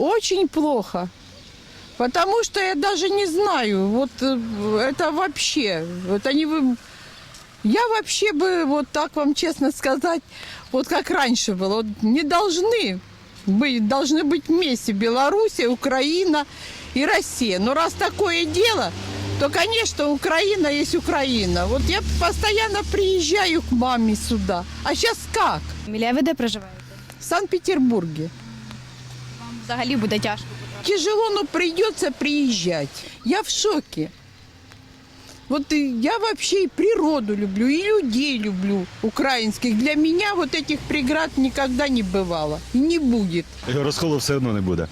очень плохо. Потому что я даже не знаю, вот э, это вообще, это не вы... Я вообще бы, вот так вам честно сказать, вот как раньше было, вот не должны быть, должны быть вместе Белоруссия, Украина и Россия. Но раз такое дело, то, конечно, Украина есть Украина. Вот я постоянно приезжаю к маме сюда. А сейчас как? Емілія, ви де проживаєте? В Санкт-Петербурге. Взагалі буде тяжко. Тяжело, но придется приезжать. Я в шоке. Вот и я вообще и природу люблю, и людей люблю украинских. Для меня вот этих преград никогда не бывало и не будет. Розколу все одно не буде.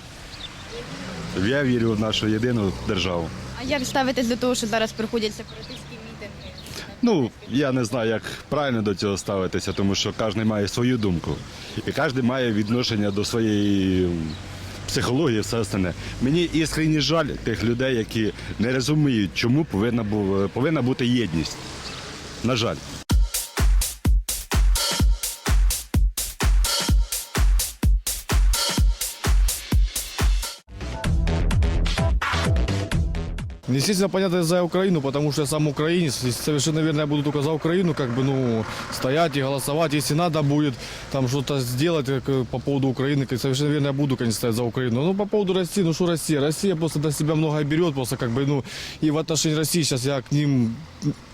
Я вірю в нашу єдину державу. А як ставитесь до того, що зараз проходять сепаратистські мітинги? Ну, я не знаю, як правильно до цього ставитися, тому що кожен має свою думку. І кожен має відношення до своєї м, психології, все остальне. Мені іскренні жаль тих людей, які не розуміють, чому повинна, повинна бути єдність. На жаль. Естественно, понятно, за Украину, потому что я сам украинец. И совершенно верно, я буду только за Украину, как бы, ну, стоять и голосовать. Если надо будет там что-то сделать как, э, по поводу Украины, как, совершенно верно, я буду, конечно, стоять за Украину. Ну, по поводу России, ну, что Россия? Россия просто до себя многое берет, просто как бы, ну, и в отношении России сейчас я к ним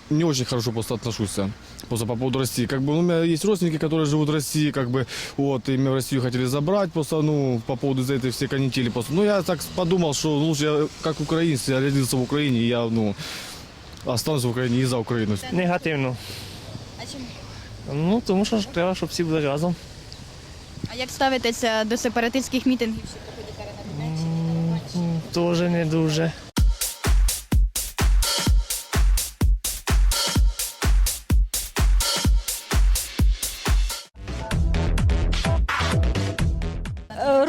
не очень хорошо просто отношусь. а, Просто по поводу России. Как бы ну, у меня есть родственники, которые живут в России, как бы, вот, и меня в Россию хотели забрать, просто, ну, по поводу из-за этой всей канители. Просто. Ну, я так подумал, что лучше я, как украинец, я родился в Украине, и я, ну, останусь в Україні і за Україну. Негативно. А чому? Ну, тому що ж треба, щоб всі були разом. А як ставитеся до сепаратистських мітингів, що проходять зараз на Донеччині? Теж не дуже.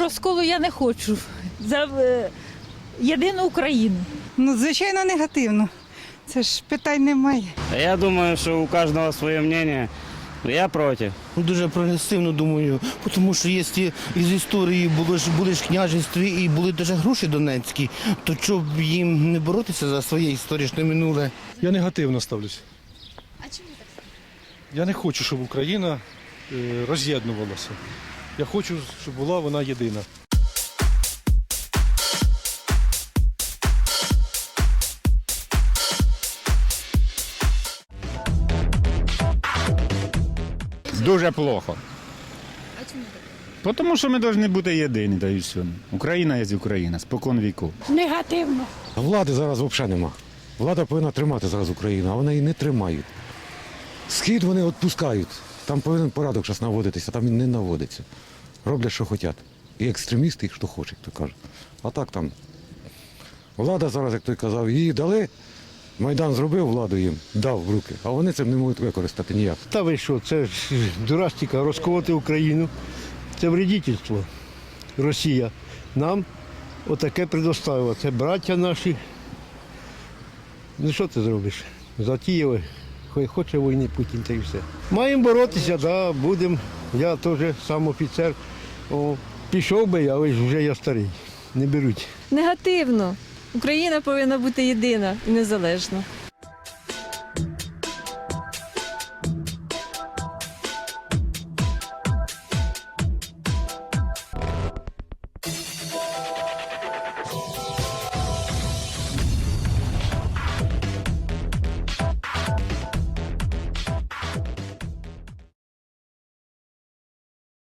Розколу я не хочу. За е, єдину Україну. Ну, звичайно, негативно. Це ж питань немає. Я думаю, що у кожного своє мнение. Я проти. Дуже прогресивно думаю, тому що якщо із історії було ж були ж княжестві і були навіть гроші донецькі, то щоб їм не боротися за своє історичне минуле? Я негативно ставлюсь. А чому так? Я не хочу, щоб Україна е, роз'єднувалася. Я хочу, щоб була вона єдина. Дуже плохо. А чому так? Тому що ми повинні бути єдині, та і все. Україна є Україна, спокон віку. Негативно. Влади зараз взагалі нема. Влада повинна тримати зараз Україну, а вони її не тримають. Схід вони відпускають. Там повинен порядок зараз наводитися, а там він не наводиться. Роблять, що хочуть. І екстремісти, і хто хоче, хто каже. А так там. Влада зараз, як той казав, її дали. Майдан зробив владу їм, дав в руки, а вони цим не можуть використати ніяк. Та ви що, це дурастика, розколоти Україну. Це вредительство. Росія нам отаке предоставила. Це браття наші. Ну що ти зробиш? Затіяли. Хай хоче війни Путін та й все. Маємо боротися, да, будемо. Я теж сам офіцер. О, пішов би, але ж вже я старий. Не беруть. Негативно. Україна повинна бути єдина і незалежна.